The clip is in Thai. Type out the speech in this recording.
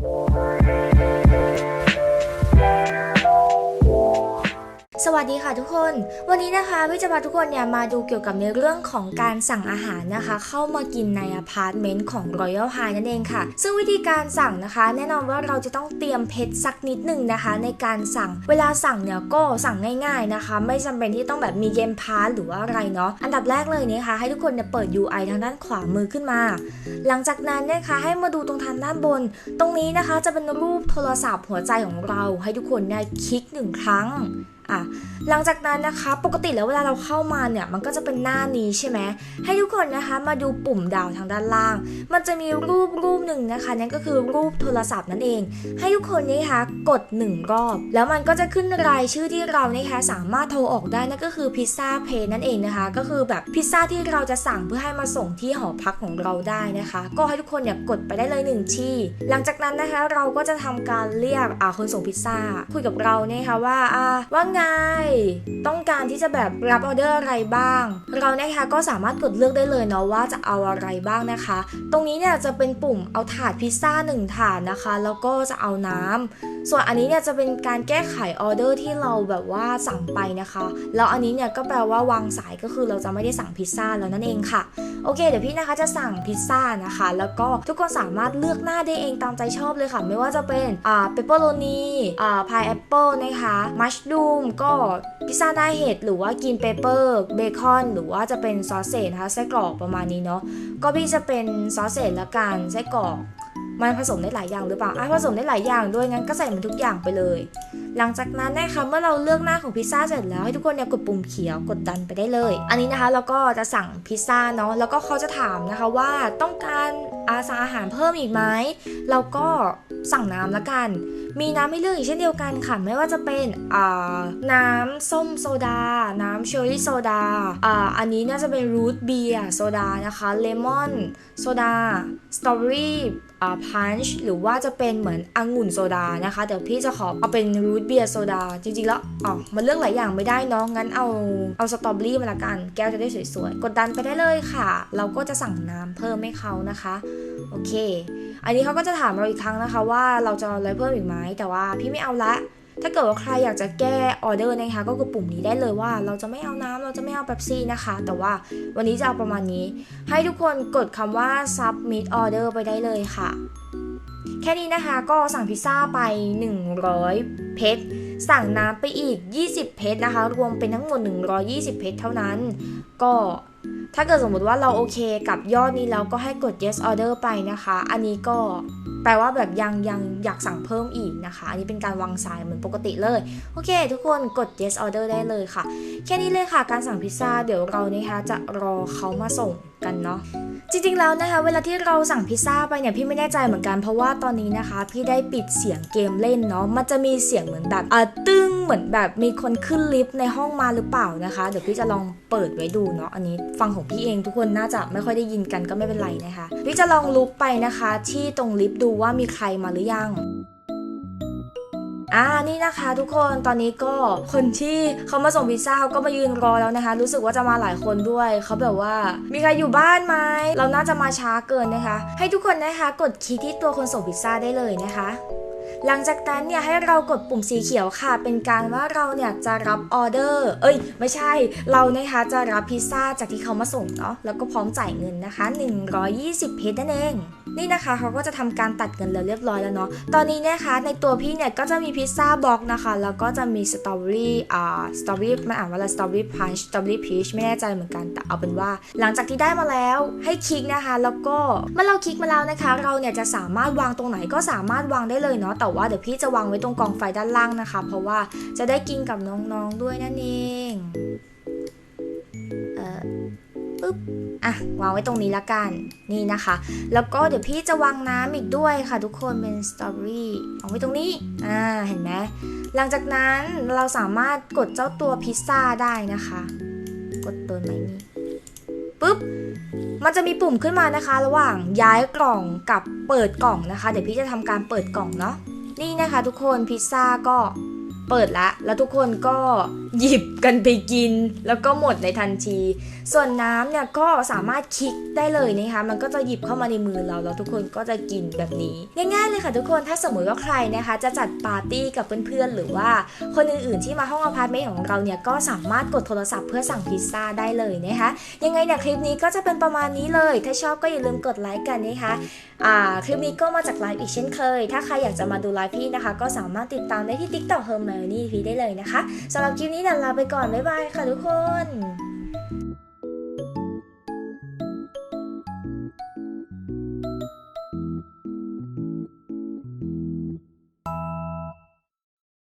Música สวัสดีค่ะทุกคน วันนี้นะคะพี่จะพาทุกคนเนี่ยมาดูเกี่ยวกับในเรื่องของการสั่งอาหารนะคะ เข้ามากินในอพาร์ตเมนต์ของ Royal High นั่นเองค่ะ ซึ่งวิธีการสั่งนะคะ แน่นอนว่าเราจะต้องเตรียมเพชรสักนิดหนึ่งนะคะ ในการสั่งเวลาสั่งเนี่ยก็สั่งง่ายๆนะคะ ไม่จำเป็นที่ต้องแบบมีเกมพาร์หรือว่าอะไรเนาะอันดับแรกเลยนะคะ ให้ทุกคนเนี่ยเปิด UI ทางด้านขวามือขึ้นมา หลังจากนั้นนะคะให้มาดูตรงทางด้านบน ตรงนี้นะคะจะเป็นรูปโทรศัพท์หัวใจของเรา ให้ทุกคนได้คลิกหนึ่งครั้ง อะหลังจากนั้นนะคะปกติแล้วเวลาเราเข้ามาเนี่ยมันก็จะเป็นหน้านี้ใช่ไหมให้ทุกคนนะคะมาดูปุ่มดาวทางด้านล่าง มันจะมีรูปรูปหนึ่งนะคะนั่นก็คือรูปโทรศัพท์นั่นเอง ให้ทุกคนนี่คะกด 1 รอบ แล้วมันก็จะขึ้นรายชื่อที่เรานะคะสามารถโทรออกได้นั่นก็คือพิซซ่าเพย์นั่นเองนะคะก็คือแบบพิซซ่าที่เราจะสั่งเพื่อให้มาส่งที่หอพักของเราได้นะคะ ก็ให้ทุกคนเนี่ยกดไปได้เลยหนึ่งที่หลังจากนั้นนะคะเราก็จะทำการเรียกอ่าคนส่งพิซซ่าคุยกับเราเนี่ยค่ะว่าอ่าว่าไงต้องการที่จะแบบรับออเดอร์อะไรบ้าง เรานะคะก็สามารถกดเลือกได้เลยเนาะว่าจะเอาอะไรบ้างนะคะ ตรงนี้เนี่ยจะเป็นปุ่มเอาถาดพิซซ่าหนึ่งถาดนะคะ แล้วก็จะเอาน้ำส่วนอันนี้เนี่ยจะเป็นการแก้ไขออเดอร์ที่เราแบบว่าสั่งไปนะคะ แล้วอันนี้เนี่ยก็แปลว่าวางสายก็คือเราจะไม่ได้สั่งพิซซ่าแล้วนั่นเองค่ะ โอเค เดี๋ยวพี่นะคะจะสั่งพิซซ่านะคะ แล้วก็ทุกคนสามารถเลือกหน้าได้เองตามใจชอบเลยค่ะ ไม่ว่าจะเป็นอ่าเปปเปอโรนีอ่าพายแอปเปิลนะคะมัชรูมก็พิซซ่าหน้าเห็ดหรือว่ากินเปเปอร์เบคอนหรือว่าจะเป็นซอสเศษนะคะไส้กรอกประมาณนี้เนาะก็พี่จะเป็นซอสเศษละกันไส้กรอก มันผสมได้หลายอย่างหรือเปล่าอะผสมได้หลายอย่างด้วยงั้นก็ใส่มันทุกอย่างไปเลย หลังจากนั้นนะคะเมื่อเราเลือกหน้าของพิซซ่าเสร็จแล้วให้ทุกคนเนี่ยกดปุ่มเขียวกดดันไปได้เลย อันนี้นะคะเราก็จะสั่งพิซซ่าเนาะแล้วก็เขาจะถามนะคะว่าต้องการอาสาอาหารเพิ่มอีกไหมเราก็สั่งน้ำละกัน มีน้ำให้เลือกอีกเช่นเดียวกันค่ะไม่ว่าจะเป็นอ่าน้ำ ส้มโซดา น้ำเชอร์รี่โซดา อ่า อันนี้น่าจะเป็นรูทเบียร์โซดานะคะ เลมอนโซดา สตรอเบอรี่อ่าพันช์หรือว่าจะเป็นเหมือนองุ่นโซดานะคะ เดี๋ยวพี่จะขอเอาเป็นรูทเบียร์โซดา จริงๆ แล้วอ๋อมันเลือกหลายอย่างไม่ได้เนาะ งั้นเอาเอาสตรอเบอรี่มาละกัน แก้วจะได้สวยๆ กดดันไปได้เลยค่ะ เราก็จะสั่งน้ำเพิ่มให้เขานะคะ โอเค อันนี้เขาก็จะถามเราอีกครั้งนะคะว่าเราจะอะไรเพิ่มอีกไหมแต่ว่าพี่ไม่เอาละ ถ้าเกิดว่าใครอยากจะแก้ออเดอร์นะคะ ก็กดปุ่มนี้ได้เลยว่า เราจะไม่เอาน้ำเราจะไม่เอาเป๊ปซี่นะคะ แต่ว่าวันนี้จะเอาประมาณนี้ ให้ทุกคนกดคำว่า submit order ไปได้เลยค่ะ แค่นี้นะคะก็สั่งพิซซ่าไป 100 เพชรสั่งน้ำไปอีก 20 เพชรนะคะ รวมเป็นทั้งหมด 120 เพชรเท่านั้น ก็ถ้าเกิดสมมติว่าเราโอเคกับยอดนี้แล้วก็ให้กด yes order ไปนะคะ อันนี้ก็แปลว่าแบบยังยังอยากสั่งเพิ่มอีกนะคะ อันนี้เป็นการวางสายเหมือนปกติเลย โอเค ทุกคนกด yes order ได้เลยค่ะ แค่นี้เลยค่ะการสั่งพิซซ่าเดี๋ยวเรานะคะจะรอเขามาส่งกันเนาะจริงๆแล้วนะคะ เวลาที่เราสั่งพิซซ่าไปเนี่ยพี่ไม่แน่ใจเหมือนกันเพราะว่าตอนนี้นะคะ พี่ได้ปิดเสียงเกมเล่นเนาะมันจะมีเสียงเหมือนแบบอะตึ้งเหมือนแบบมีคนขึ้นลิฟต์ในห้องมาหรือเปล่านะคะ เดี๋ยวพี่จะลองเปิดไว้ดูเนาะอันนี้ฟังของพี่เองทุกคนน่าจะไม่ค่อยได้ยินกันก็ไม่เป็นไรนะคะ พี่จะลองลุกไปนะคะ ที่ตรงลิฟต์ดูว่ามีใครมาหรือยังอ่านี่นะคะทุกคนตอนนี้ก็คนที่เขามาส่งพิซซ่าเขาก็มายืนรอแล้วนะคะ รู้สึกว่าจะมาหลายคนด้วยเขาแบบว่า มีใครอยู่บ้านไหมเราน่าจะมาช้าเกินนะคะ ให้ทุกคนนะคะ กดคลิกที่ตัวคนส่งพิซซ่าได้เลยนะคะ หลังจากนั้นเนี่ยให้เรากดปุ่มสีเขียวค่ะ เป็นการว่าเราเนี่ยจะรับออเดอร์ เอ้ย ไม่ใช่ เรานะคะจะรับพิซซ่าจากที่เขามาส่งเนาะ แล้วก็พร้อมจ่ายเงินนะคะ 120 เพชรนั่นเองนี่นะคะเขาก็จะทำการตัดเงินแล้วเรียบร้อยแล้วเนาะ ตอนนี้นะคะในตัวพี่เนี่ยก็จะมีพิซซ่าบล็อกนะคะ แล้วก็จะมีสตรอเบอรี่ อ่า สตรอเบอรี่มันอ่านว่าอะไร สตรอเบอรี่พันช์ สตรอเบอรี่พีช ไม่แน่ใจเหมือนกัน แต่เอาเป็นว่า หลังจากที่ได้มาแล้วให้คลิกนะคะ แล้วก็เมื่อเราคลิกมาแล้วนะคะ เราเนี่ยจะสามารถวางตรงไหนก็สามารถวางได้เลยเนาะแต่ว่าเดี๋ยวพี่จะวางไว้ตรงกองไฟด้านล่างนะคะ เพราะว่าจะได้กินกับน้องๆด้วยนั่นเองเออปึ๊บอะวางไว้ตรงนี้ละกันนี่นะคะ แล้วก็เดี๋ยวพี่จะวางน้ำอีกด้วยค่ะ ทุกคนเป็นสตรอเบอรี่วางไว้ตรงนี้อ่าเห็นไหมหลังจากนั้นเราสามารถกดเจ้าตัวพิซซ่าได้นะคะ กดตัวไหนนี่ปุ๊บมันจะมีปุ่มขึ้นมานะคะ ระหว่างย้ายกล่องกับเปิดกล่องนะคะ เดี๋ยวพี่จะทำการเปิดกล่องเนาะ นี่นะคะทุกคนพิซซ่าก็เปิดละ แล้วทุกคนก็ หยิบกันไปกิน แล้วก็หมดในทันที ส่วนน้ำเนี่ยก็สามารถคลิกได้เลยนะคะ มันก็จะหยิบเข้ามาในมือเราแล้วทุกคนก็จะกินแบบนี้ ง่ายๆเลยค่ะทุกคนถ้าสมมติว่าใครนะคะ จะจัดปาร์ตี้กับเพื่อนๆ หรือว่าคนอื่นๆที่มาห้องอพาร์ตเมนต์ของเราเนี่ยก็สามารถกดโทรศัพท์เพื่อสั่งพิซซ่าได้เลยนะคะ ยังไงเนี่ยคลิปนี้ก็จะเป็นประมาณนี้เลย ถ้าชอบก็อย่าลืมกดไลค์กันนะคะคลิปนี้ก็มาจากไลฟ์อีกเช่นเคย ถ้าใครอยากจะมาดูไลฟ์พี่นะคะ ก็สามารถติดตามได้ที่ TikTok h e r m i o n e พี่ได้เลยนะคะสำหรับคลิปนี้นี้เดี๋ยวลาไปก่อน บ๊ายบายค่ะทุกคน